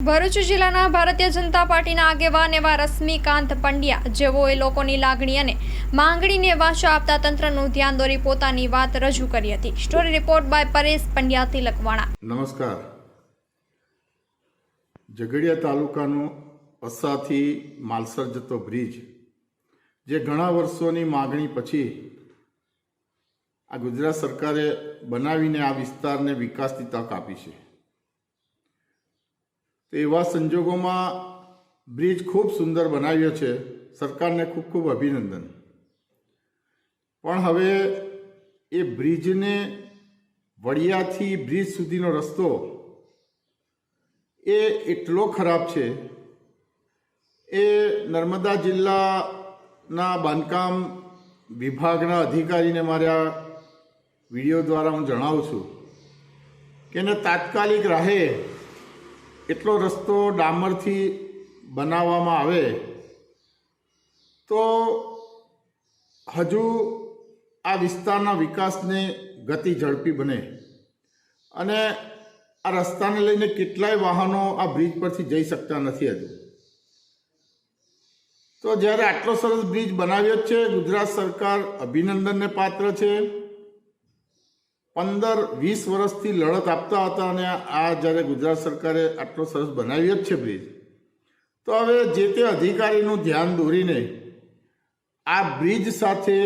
ભરૂચ જિલ્લાના ભારતીય જનતા પાર્ટીના આગેવાન એવા રશ્મિકાંત પંડ્યા જેઓએ લોકોની લાગણી અને માંગણીને વાચા આપતા તંત્રનું ધ્યાન દોરી પોતાની વાત રજૂ કરી હતી. Story report by Paresh Pandya Tilakwada નમસ્કાર. ઝઘડિયા તાલુકાનો અસ્સાથી માલસર જતો બ્રિજ, જે ઘણા વર્ષોની માગણી પછી આ ગુજરાત સરકારે બનાવીને આ વિસ્તારને વિકાસની તક આપી છે. તો એવા સંજોગોમાં બ્રિજ ખૂબ સુંદર બનાવ્યો છે. સરકારને ખૂબ ખૂબ અભિનંદન. પણ હવે એ બ્રિજને વડિયાથી બ્રિજ સુધીનો રસ્તો એ એટલો ખરાબ છે. એ નર્મદા જિલ્લાના બાંધકામ વિભાગના અધિકારીને મારા વીડિયો દ્વારા હું જણાવું છું કે એને તાત્કાલિક રાહે એટલો રસ્તો ડામરથી બનાવવામાં આવે, તો હજુ આ વિસ્તારના વિકાસને ગતિ ઝડપી બને. અને આ રસ્તાને લઈને કેટલાય વાહનો આ બ્રિજ પરથી જઈ શકતા નથી હજુ. તો જ્યારે આટલો સરસ બ્રિજ બનાવ્યો જ છે, ગુજરાત સરકાર અભિનંદનને પાત્ર છે. પંદર, વીસ વર્ષથી લડત આપતા હતા અને આ જ્યારે ગુજરાત સરકારે આટલો સરસ બનાવ્યો જ છે બ્રિજ. તો હવે જે તે અધિકારીનું ધ્યાન દોરીને આ બ્રિજ સાથે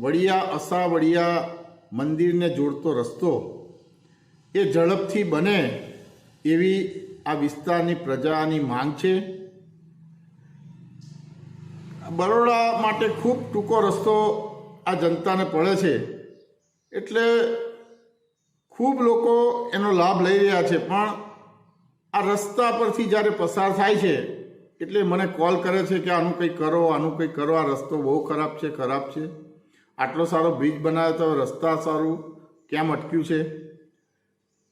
વડિયા અસા વડિયા મંદિરને જોડતો રસ્તો એ ઝડપથી બને એવી આ વિસ્તારની પ્રજાની માંગ છે. બરોડા માટે ખૂબ ટૂંકો રસ્તો આ જનતાને પડે છે. એટલે ખૂબ લોકો એનો લાભ લઈ રહ્યા છે, પણ આ રસ્તા પરથી જ્યારે પસાર થાય છે, એટલે મને કોલ કરે છે કે આનું કંઈ કરો, આનું કંઈ કરો, આ રસ્તો બહુ ખરાબ છે ખરાબ છે. આટલો સારો બ્રિજ બનાવ્યો તો રસ્તા સારું કેમ અટક્યું છે?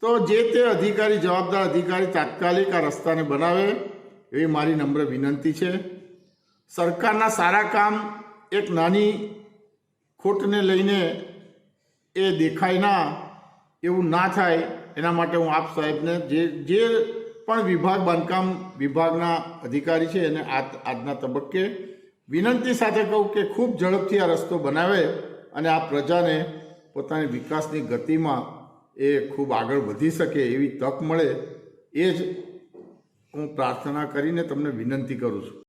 તો જે તે અધિકારી, જવાબદાર અધિકારી તાત્કાલિક આ રસ્તાને બનાવે, એવી મારી નમ્ર વિનંતી છે. સરકારના સારા કામ એક નાની ખોટને લઈને એ દેખાય ના એવું ના થાય, એના માટે હું આપ સાહેબને જે જે પણ વિભાગ, બાંધકામ વિભાગના અધિકારી છે, એને આ આજના તબક્કે વિનંતી સાથે કહું કે ખૂબ ઝડપથી આ રસ્તો બનાવે અને આ પ્રજાને પોતાની વિકાસની ગતિમાં એ ખૂબ આગળ વધી શકે એવી તક મળે, એ જ હું પ્રાર્થના કરીને તમને વિનંતી કરું છું.